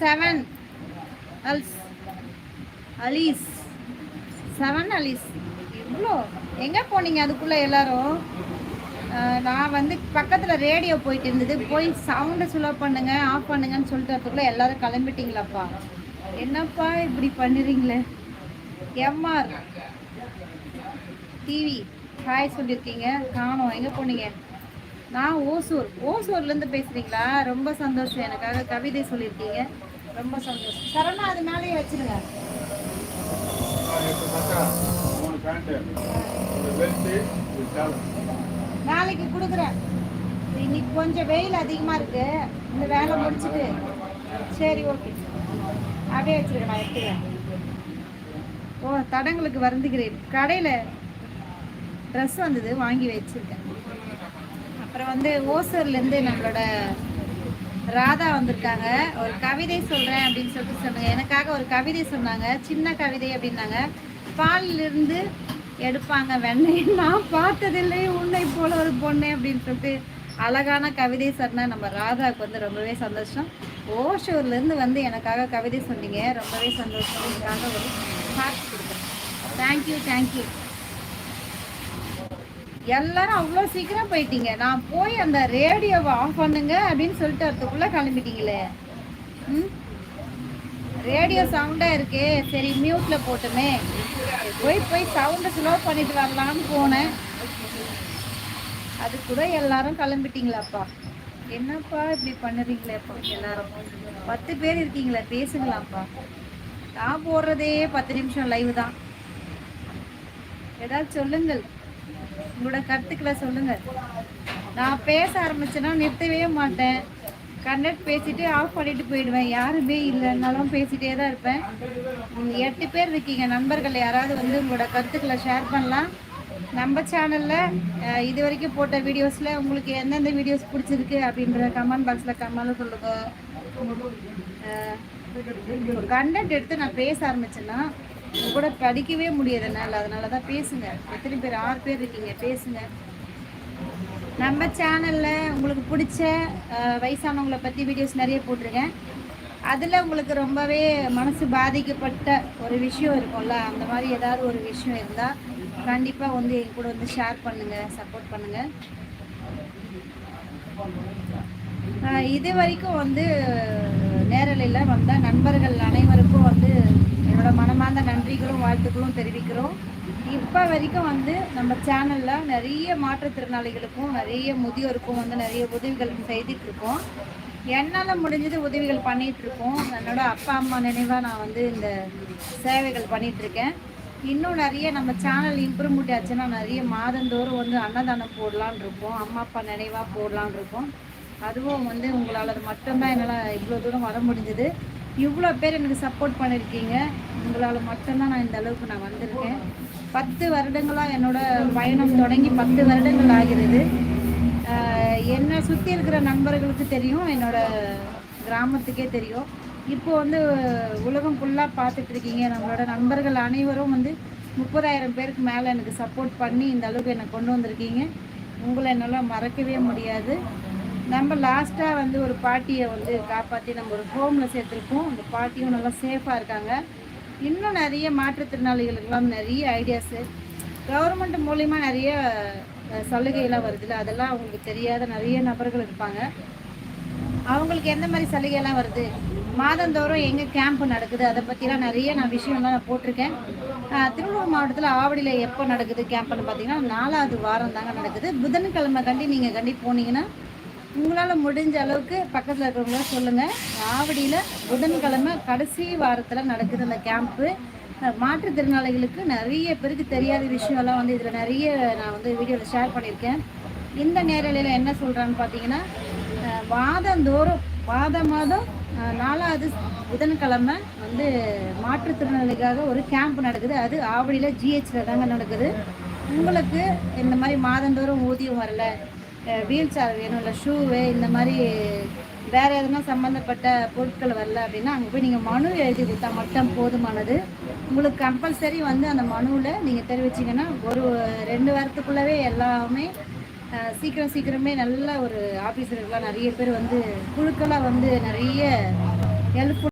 Seven அல்ஸ் Ali's seven Ali's எவ்வளோ? எங்கே போனீங்க அதுக்குள்ளே எல்லாரும்? நான் வந்து பக்கத்தில் ரேடியோ போயிட்டு இருந்தது. போய் சவுண்டை சுலோ பண்ணுங்க ஆஃப் பண்ணுங்கன்னு சொல்லிட்டு அதுக்குள்ளே எல்லாரும் கிளம்பிட்டீங்களாப்பா? என்னப்பா இப்படி பண்ணுறீங்களே? எம்ஆர் டிவி ஹாய் சொல்லியிருக்கீங்க. காணோம். எங்கே போனீங்க? நான் ஓசூர். ஓசூர்லேருந்து பேசுகிறீங்களா ரொம்ப சந்தோஷம். எனக்காக கவிதை சொல்லியிருக்கீங்க. ரொம்ப சந்தோஷம். சரணா அது மேலேயே வச்சிருங்க. மூணு பேண்ட்டு ஒரு பெல்ட்டு ஒரு நாளைக்கு கொடுக்குறேன். இன்னைக்கு கொஞ்சம் வெயில் அதிகமாக இருக்கு. இந்த வேலை முடிச்சுட்டு. சரி ஓகே அப்படியே வச்சிருக்கேன் நான் எடுத்துக்கிறேன். ஓ தடங்களுக்கு வருந்துகிறேன். கடையில் ட்ரெஸ் வந்தது வாங்கி வச்சிருக்கேன். அப்புறம் வந்து ஓசூர்லேருந்து நம்மளோட ராதா வந்திருக்காங்க. ஒரு கவிதை சொல்கிறேன் அப்படின்னு சொல்லிட்டு சொன்னாங்க. எனக்காக ஒரு கவிதை சொன்னாங்க. சின்ன கவிதை அப்படின்னாங்க. பாலில் இருந்து எடுப்பாங்க வெண்ணெய். நான் பார்த்ததில்லை. உன்னை போல ஒரு பொண்ணு அப்படின்னு சொல்லிட்டு அழகான கவிதை சொன்ன நம்ம ராதாவுக்கு வந்து ரொம்பவே சந்தோஷம். ஓஷூர்லேருந்து வந்து எனக்காக கவிதை சொன்னீங்க. ரொம்பவே சந்தோஷம். எனக்காக ஒரு ஹார்ட் கொடுக்குறேன். தேங்க்யூ தேங்க்யூ எல்லாரும் அவ்வளோ சீக்கிரம் போயிட்டீங்க. நான் போய் அந்த ரேடியோவை ஆஃப் பண்ணுங்க அப்படின்னு சொல்லிட்டு அதுக்குள்ளே கிளம்பிட்டீங்களே. ம்? ரேடியோ சவுண்டாக இருக்கே. சரி மியூட்டில் போட்டுமே. போய் போய் சவுண்டை ஸ்லோ பண்ணிட்டு வரலான்னு போனேன். அது கூட எல்லாரும் கிளம்பிட்டீங்களாப்பா. என்னப்பா இப்படி பண்ணுறீங்களேப்பா எல்லாரும்? பத்து பேர் இருக்கீங்களே பேசுங்களாப்பா. நான் போடுறதே பத்து நிமிஷம் லைவ் தான். ஏதாவது சொல்லுங்கள். உங்களோட கருத்துக்களை சொல்லுங்க. நான் பேச ஆரம்பிச்சேன்னா நிறுத்தவே மாட்டேன். கண்டக்ட் பேசிட்டு ஆஃப் பண்ணிட்டு போயிடுவேன். யாருமே இல்லைன்னாலும் பேசிட்டே தான் இருப்பேன். எட்டு பேர் இருக்கீங்க. நண்பர்கள் யாராவது வந்து உங்களோட கருத்துக்களை ஷேர் பண்ணலாம். நம்ம சேனலில் இது வரைக்கும் போட்ட வீடியோஸில் உங்களுக்கு எந்தெந்த வீடியோஸ் பிடிச்சிருக்கு அப்படின்ற கமெண்ட் பாக்ஸில் கமெண்ட் சொல்லுங்கள் கண்டென்ட் எடுத்து நான் பேச ஆரம்பிச்சேன்னா உங்க கூட படிக்கவே முடியாது என்னால். அதனால தான் பேசுங்க. எத்தனை பேர்? ஆறு பேர் இருக்கீங்க. பேசுங்க. நம்ம சேனலில் உங்களுக்கு பிடிச்ச வயசானவங்களை பற்றி வீடியோஸ் நிறைய போட்டிருக்கேன். அதில் உங்களுக்கு ரொம்பவே மனசு பாதிக்கப்பட்ட ஒரு விஷயம் இருக்கும்ல? அந்த மாதிரி ஏதாவது ஒரு விஷயம் இருந்தால் கண்டிப்பாக வந்து என் கூட வந்து ஷேர் பண்ணுங்கள் சப்போர்ட் பண்ணுங்கள் இது வரைக்கும் வந்து நேரலையில் வந்தால் நண்பர்கள் அனைவருக்கும் வந்து என்னோட மனமார்ந்த நன்றிகளும் வாழ்த்துக்களும் தெரிவிக்கிறோம். இப்போ வரைக்கும் வந்து நம்ம சேனலில் நிறைய மாற்றுத்திறனாளிகளுக்கும் நிறைய முதியோருக்கும் வந்து நிறைய உதவிகள் செய்துட்டு இருக்கோம். என்னால் முடிஞ்சது உதவிகள் பண்ணிகிட்ருக்கோம் இருக்கோம். என்னோட அப்பா அம்மா நினைவாக நான் வந்து இந்த சேவைகள் பண்ணிகிட்ருக்கேன் இருக்கேன். இன்னும் நிறைய நம்ம சேனல் இம்ப்ரூவ்மெண்ட் ஆச்சுன்னா நிறைய மாதந்தோறும் வந்து அன்னதானம் போடலான் இருக்கோம். அம்மா அப்பா நினைவாக போடலான் இருக்கோம். அதுவும் வந்து உங்களால் அது மட்டும்தான் என்னால் இவ்வளோ தூரம் வர முடிஞ்சது. இவ்வளோ பேர் எனக்கு சப்போர்ட் பண்ணியிருக்கீங்க உங்களால் மட்டும்தான் நான் இந்த அளவுக்கு நான் வந்திருக்கேன். பத்து வருடங்களாக என்னோட பயணம் தொடங்கி பத்து வருடங்கள் ஆகிறது. என்னை சுற்றி இருக்கிற நண்பர்களுக்கு தெரியும் என்னோடய கிராமத்துக்கே தெரியும். இப்போ வந்து உலகம் ஃபுல்லாக பார்த்துட்டு இருக்கீங்க. நம்மளோட நண்பர்கள் அனைவரும் வந்து முப்பதாயிரம் பேருக்கு மேலே எனக்கு சப்போர்ட் பண்ணி இந்த அளவுக்கு என்னை கொண்டு வந்திருக்கீங்க. உங்களை என்னால் மறக்கவே முடியாது. நம்ம லாஸ்ட்டாக வந்து ஒரு பாட்டியை வந்து காப்பாற்றி நம்ம ஒரு ஹோமில் சேர்த்துருக்கோம் அந்த பாட்டியும் நல்லா சேஃபாக இருக்காங்க. இன்னும் நிறைய மாற்றுத்திறனாளிகளுக்கெல்லாம் நிறைய ஐடியாஸு கவர்மெண்ட் மூலிமா நிறைய சலுகைலாம் சலுகையெல்லாம் வருதுல்ல? அதெல்லாம் அவங்களுக்கு தெரியாத நிறைய நபர்கள் இருப்பாங்க. அவங்களுக்கு எந்த மாதிரி சலுகையெல்லாம் வருது? மாதந்தோறும் எங்கே கேம்ப் நடக்குது? அதை பற்றிலாம் நிறைய நான் விஷயம்லாம் நான் போட்டிருக்கேன். திருவள்ளூர் மாவட்டத்தில் ஆவடியில் எப்போ நடக்குது கேம்ப்னு பார்த்தீங்கன்னா நாலாவது வாரம் தாங்க நடக்குது. புதன்கிழமை கண்டி நீங்கள் கண்டி போனீங்கன்னா உங்களால் முடிஞ்ச அளவுக்கு பக்கத்தில் இருக்கிறவங்கள சொல்லுங்கள் ஆவடியில் புதன்கிழமை கடைசி வாரத்தில் நடக்குது அந்த கேம்ப்பு மாற்றுத்திறனாளிகளுக்கு நிறைய பேருக்கு தெரியாத விஷயம்லாம் வந்து இதில் நிறைய நான் வந்து வீடியோவில் ஷேர் பண்ணியிருக்கேன். இந்த நேரலையில் என்ன சொல்கிறான்னு பார்த்தீங்கன்னா மாதந்தோறும் வாதந்தோறும் மாத மாதம் நாலாவது புதன்கிழமை வந்து மாற்றுத்திறனாளிக்காக ஒரு கேம்ப் நடக்குது. அது ஆவடியில் ஜிஹெச்சில் தாங்க நடக்குது. உங்களுக்கு இந்த மாதிரி மாதந்தோறும் ஊதியம் வரல. வீல் சேர் வேணும் இல்லை ஷூவு இந்த மாதிரி வேறு எதுனா சம்மந்தப்பட்ட பொருட்கள் வரல அப்படின்னா அங்கே போய் நீங்கள் மனு எழுதி கொடுத்தா மட்டும் போதுமானது. உங்களுக்கு கம்பல்சரி வந்து அந்த மனுவில் நீங்கள் தெரிவிச்சிங்கன்னா ஒரு ரெண்டு வாரத்துக்குள்ளவே எல்லாமே சீக்கிரம் சீக்கிரமே நல்ல ஒரு ஆஃபீஸர்கள்லாம் நிறைய பேர் வந்து குழுக்களாக வந்து நிறைய ஹெல்ப்